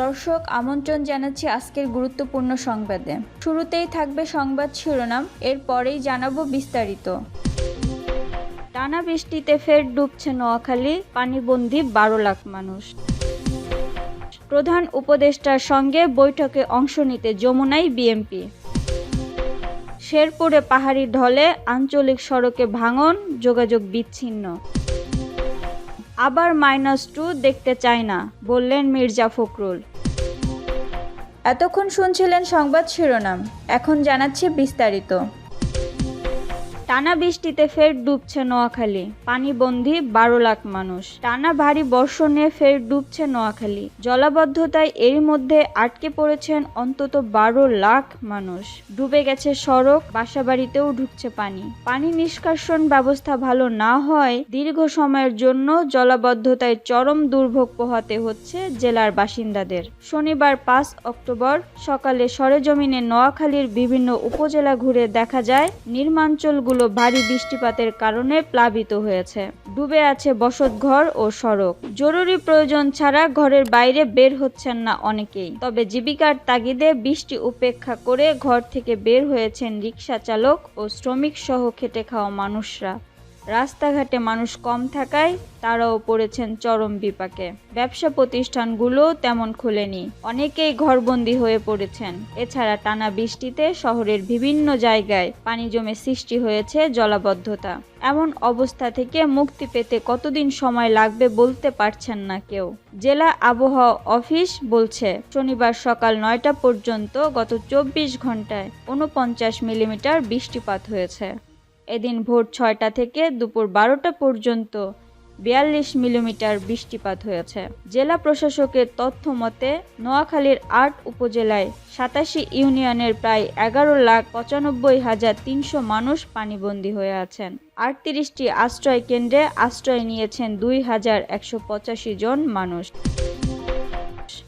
দর্শক, আমন্ত্রণ জানাচ্ছি আজকের গুরুত্বপূর্ণ সংবাদে। শুরুতেই থাকবে সংবাদ শিরোনাম, এরপরেই জানাব বিস্তারিত। টানা বৃষ্টিতে ফের ডুবছে নোয়াখালী, পানিবন্দী বারো লাখ মানুষ। প্রধান উপদেষ্টার সঙ্গে বৈঠকে অংশ নিতে যমুনায় বিএমপি শেরপুরে পাহাড়ি ঢলে আঞ্চলিক সড়কে ভাঙন, যোগাযোগ বিচ্ছিন্ন। আবার মাইনাস টু দেখতে চাই না, বললেন মির্জা ফখরুল। এতক্ষণ শুনছিলেন সংবাদ শিরোনাম, এখন জানাচ্ছি বিস্তারিত। টানা বৃষ্টিতে ফের ডুবছে নোয়াখালী। পানিবন্দী বারো লাখ মানুষ। টানা ভারী বর্ষণে ফের ডুবছে নোয়াখালী। জলাবদ্ধতায় এর মধ্যে আটকে পড়েছেন অন্তত বারো লাখ মানুষ। ডুবে গেছে সড়ক, বাসাবাড়িতেও ঢুকছে পানি। পানি নিষ্কাশন ব্যবস্থা ভালো না হয় দীর্ঘ সময়ের জন্য জলাবদ্ধতায় চরম দুর্ভোগ পোহাতে হচ্ছে জেলার বাসিন্দাদের। শনিবার পাঁচ অক্টোবর সকালে সরেজমিনে নোয়াখালীর বিভিন্ন উপজেলা ঘুরে দেখা যায়, নির্মাঞ্চলগুলো ভারী বৃষ্টিপাতের কারণে প্লাবিত হয়েছে। ডুবে আছে বসত ঘর ও সড়ক। জরুরি প্রয়োজন ছাড়া ঘরের বাইরে বের হচ্ছেন না অনেকেই। তবে জীবিকার তাগিদে বৃষ্টি উপেক্ষা করে ঘর থেকে বের হয়েছেন রিক্সা চালক ও শ্রমিক সহ খেটে খাওয়া মানুষরা। রাস্তাঘাটে মানুষ কম থাকায় তারাও পড়েছেন চরম বিপাকে। ব্যবসা প্রতিষ্ঠানগুলো তেমন খোলেনি। অনেকেই ঘরবন্দি হয়ে পড়েছেন। এছাড়া টানা বৃষ্টিতে শহরের বিভিন্ন জায়গায় পানি জমে সৃষ্টি হয়েছে জলাবদ্ধতা। এমন অবস্থা থেকে মুক্তি পেতে কতদিন সময় লাগবে বলতে পারছেন না কেউ। জেলা আবহাওয়া অফিস বলছে, শনিবার সকাল নয়টা পর্যন্ত গত চব্বিশ ঘন্টায় উনপঞ্চাশ মিলিমিটার বৃষ্টিপাত হয়েছে। এদিন ভোর ছয়টা থেকে দুপুর বারোটা পর্যন্ত বিয়াল্লিশ মিলিমিটার বৃষ্টিপাত হয়েছে। জেলা প্রশাসকের তথ্য মতে, নোয়াখালীর আট উপজেলায় সাতাশি ইউনিয়নের প্রায় এগারো লাখ পঁচানব্বই হাজার তিনশো মানুষ পানিবন্দী হয়ে আছেন। আটত্রিশটি আশ্রয় কেন্দ্রে আশ্রয় নিয়েছেন দুই হাজার একশো পঁচাশি জন মানুষ।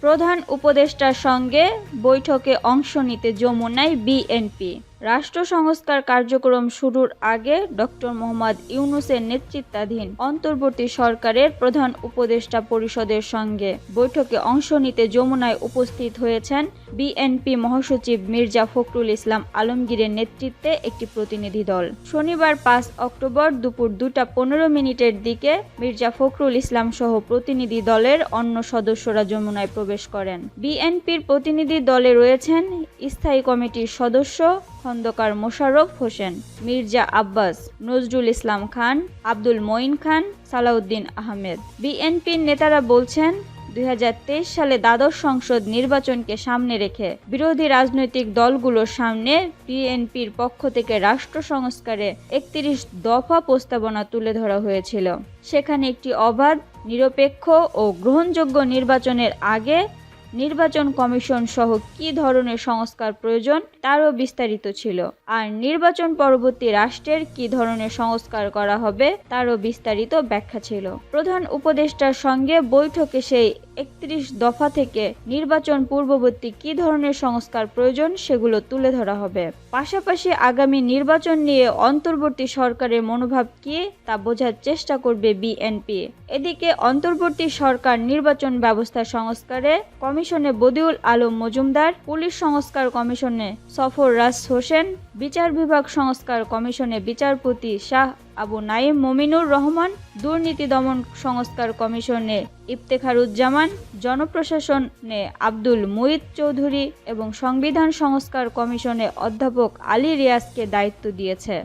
প্রধান উপদেষ্টার সঙ্গে বৈঠকে অংশ নিতে যমুনায় বিএনপি। রাষ্ট্র সংস্কার কার্যক্রম শুরুর আগে ডক্টর মোহাম্মদ ইউনুসের নেতৃত্বাধীন অন্তর্বর্তী সরকারের প্রধান উপদেষ্টা পরিষদের সঙ্গে বৈঠকে অংশ নিতে যমুনায় উপস্থিত হয়েছেন বিএনপি মহাসচিব মির্জা ফখরুল ইসলাম আলমগীরের নেতৃত্বে একটি প্রতিনিধি দল। শনিবার পাঁচ অক্টোবর দুপুর দুটা পনেরো মিনিটের দিকে মির্জা ফখরুল ইসলাম সহ প্রতিনিধি দলের অন্য সদস্যরা যমুনায় প্রবেশ করেন। বিএনপির প্রতিনিধি দলে রয়েছেন স্থায়ী কমিটির সদস্য খন্দকার মোশাররফ হোসেন, মির্জা আব্বাস, নজরুল ইসলাম খান, আব্দুল মঈন খান, সালাউদ্দিন আহমেদ। বিএনপির নেতারা বলছেন দু হাজার তেইশ সালে দ্বাদশ সংসদ নির্বাচনকে সামনে রেখে বিরোধী রাজনৈতিক দলগুলোর সামনে বিএনপির পক্ষ থেকে রাষ্ট্র সংস্কারে একত্রিশ দফা প্রস্তাবনা তুলে ধরা হয়েছিল। সেখানে একটি অবাধ, নিরপেক্ষ ও গ্রহণযোগ্য নির্বাচনের আগে নির্বাচন কমিশন সহ কী ধরনের সংস্কার প্রয়োজন তারও বিস্তারিত ছিল। আর নির্বাচন পরবর্তী রাষ্ট্রের কী ধরনের সংস্কার করা হবে তারও বিস্তারিত ব্যাখ্যা ছিল। প্রধান উপদেষ্টার সঙ্গে বৈঠকে সেই একত্রিশ দফা থেকে নির্বাচন পূর্ববর্তী কী ধরনের সংস্কার প্রয়োজন সেগুলো তুলে ধরা হবে। পাশাপাশি আগামী নির্বাচন নিয়ে অন্তর্বর্তী সরকারের মনোভাব কি তা বোঝার চেষ্টা করবে বিএনপি। এদিকে অন্তর্বর্তী সরকার নির্বাচন ব্যবস্থা সংস্কারে কমিশনে বদিউল আলম মজুমদার, পুলিশ সংস্কার কমিশনে সফর রাজ হোসেন, বিচার বিভাগ সংস্কার কমিশনে বিচারপতি শাহ আবু নাইম মমিনুর রহমান, দুর্নীতি দমন সংস্কার কমিশনে ইফতেখারুজ্জামান, জনপ্রশাসনে আব্দুল মুইদ চৌধুরী এবং সংবিধান সংস্কার কমিশনে অধ্যাপক আলী রিয়াজকে দায়িত্ব দিয়েছে।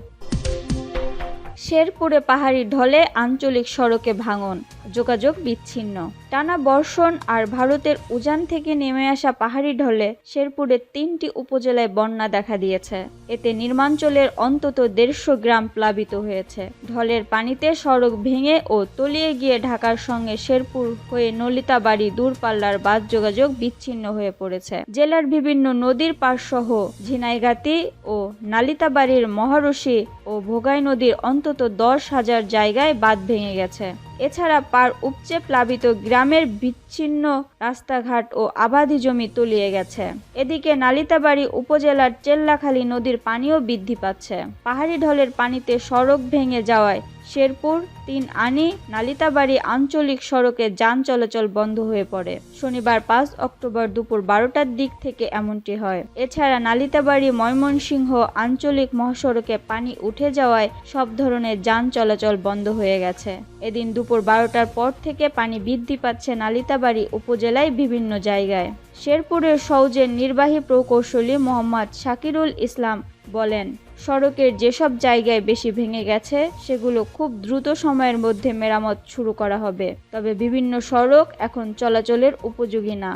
শেরপুরে পাহাড়ি ঢলে আঞ্চলিক সড়কে ভাঙন। যোগাযোগ বিচ্ছিন্ন। টানা বর্ষণ আর ভারতের উজান থেকে নেমে আসা পাহাড়ি ঢলে শেরপুরের তিনটি উপজেলায় বন্যা দেখা দিয়েছে। এতে নির্মাঞ্চলের অন্তত দেড়শো গ্রাম প্লাবিত হয়েছে। ঢলের পানিতে সড়ক ভেঙে ও তলিয়ে গিয়ে ঢাকার সঙ্গে শেরপুর হয়ে নলিতাবাড়ি দূরপাল্লার বাস যোগাযোগ বিচ্ছিন্ন হয়ে পড়েছে। জেলার বিভিন্ন নদীর পাড়সহ ঝিনাইগাতি ও নালিতাবাড়ির মহারশি ও ভোগাই নদীর অন্তত দশ হাজার জায়গায় বাঁধ ভেঙে গেছে। এছাড়া পার উপচে প্লাবিত গ্রামের বিচ্ছিন্ন রাস্তাঘাট ও আবাদি জমি তলিয়ে গেছে। এদিকে নালিতাবাড়ি উপজেলার চেল্লাখালী নদীর পানিও বৃদ্ধি পাচ্ছে। পাহাড়ি ঢলের পানিতে সড়ক ভেঙে যাওয়ায় শেরপুর, তিন আনি, নালিতাবাড়ি আঞ্চলিক সড়কে যান চলাচল বন্ধ হয়ে পড়ে। শনিবার পাঁচ অক্টোবর দুপুর বারোটার দিক থেকে এমনটি হয়। এছাড়া নালিতাবাড়ি, ময়মনসিংহ আঞ্চলিক মহাসড়কে পানি উঠে যাওয়ায় সব ধরনের যান চলাচল বন্ধ হয়ে গেছে। এদিন দুপুর বারোটার পর থেকে পানি বৃদ্ধি পাচ্ছে নালিতাবাড়ি উপজেলায় বিভিন্ন জায়গায়। শেরপুরের সৌজের নির্বাহী প্রকৌশলী মোহাম্মদ শাকিরুল ইসলাম বলেন, সড়কের যেসব জায়গায় বেশি ভেঙে গেছে, সেগুলো খুব দ্রুত সময়ের মধ্যে মেরামত শুরু করা হবে। তবে বিভিন্ন সড়ক এখন চলাচলের উপযোগী না।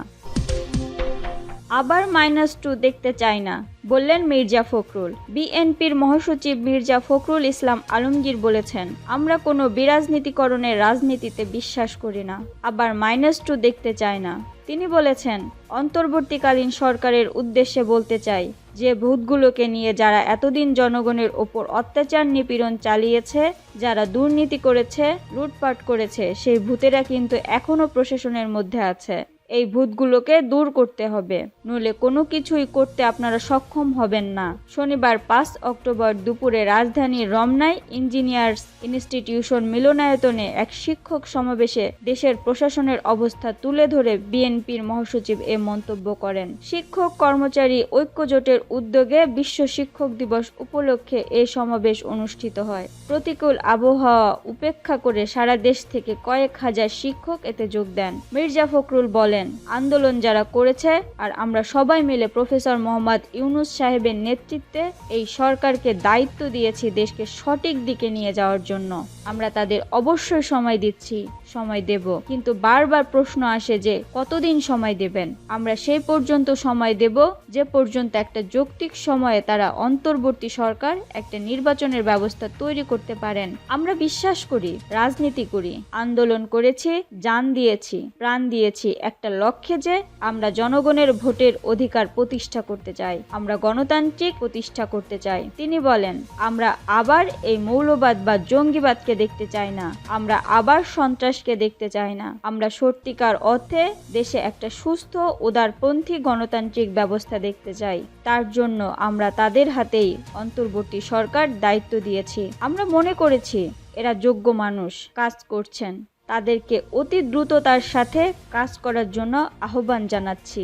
আবার মাইনাস টু দেখতে চাই না, বললেন মির্জা ফখরুল। বিএনপির মহাসচিব মির্জা ফখরুল ইসলাম আলমগীর বলেছেন, আমরা কোনো বিরাজনীতিকরণের রাজনীতিতে বিশ্বাস করি না, আবার মাইনাস টু দেখতে চাই না। তিনি বলেছেন, অন্তর্বর্তীকালীন সরকারের উদ্দেশ্যে বলতে চাই যে ভূতগুলোকে নিয়ে যারা এতদিন জনগণের ওপর অত্যাচার নিপীড়ন চালিয়েছে, যারা দুর্নীতি করেছে, লুটপাট করেছে, সেই ভূতেরা কিন্তু এখনও প্রশাসনের মধ্যে আছে। এই ভূতগুলোকে দূর করতে হবে। নইলে কোনো কিছুই করতে আপনারা সক্ষম হবেন না। শনিবার পাঁচ অক্টোবর দুপুরে রাজধানীর রমনায় ইঞ্জিনিয়ার্স ইনস্টিটিউশন মিলনায়তনে এক শিক্ষক সমাবেশে দেশের প্রশাসনের অবস্থা তুলে ধরে বিএনপির মহাসচিব এ মন্তব্য করেন। শিক্ষক কর্মচারী ঐক্যজোটের উদ্যোগে বিশ্ব শিক্ষক দিবস উপলক্ষে এ সমাবেশ অনুষ্ঠিত হয়। প্রতিকূল আবহাওয়া উপেক্ষা করে সারা দেশ থেকে কয়েক হাজার শিক্ষক এতে যোগ দেন। মির্জা ফখরুল বলেন আন্দোলন যারা করেছে আর আমরা সবাই মিলে প্রফেসর মোহাম্মদ ইউনুস সাহেবের নেতৃত্বে এই সরকারকে দায়িত্ব দিয়েছি দেশকে সঠিক দিকে নিয়ে যাওয়ার জন্য। আমরা তাদের অবশ্যই সময় দিচ্ছি, সময় দেব। কিন্তু বারবার প্রশ্ন আসে যে, কতদিন সময় দেবেন? আমরা সেই পর্যন্ত সময় দেব, যে পর্যন্ত একটা যৌক্তিক সময়ে তারা অন্তর্বর্তী সরকার একটা নির্বাচনের ব্যবস্থা তৈরি করতে পারেন। আমরা বিশ্বাস করি, রাজনীতি করি, আন্দোলন করেছি, জান দিয়েছি, প্রাণ দিয়েছি একটা লক্ষ্যে যে আমরা জনগণের ভোটের অধিকার প্রতিষ্ঠা করতে চাই, আমরা গণতান্ত্রিক প্রতিষ্ঠা করতে চাই। তিনি বলেন, আমরা আবার এই মৌলবাদ বা জঙ্গিবাদকে দেখতে চাই না। আমরা আবার সন্ত্রাসকে দেখতে চাই না। আমরা সত্যিকার অর্থে দেশে একটা সুস্থ, উদারপন্থী গণতান্ত্রিক ব্যবস্থা দেখতে চাই। তার জন্য আমরা তাদের হাতেই অন্তর্বর্তী সরকার দায়িত্ব দিয়েছি। আমরা মনে করেছি, এরা যোগ্য মানুষ, কাজ করছেন। তাদেরকে অতি দ্রুততার সাথে কাজ করার জন্য আহ্বান জানাচ্ছি।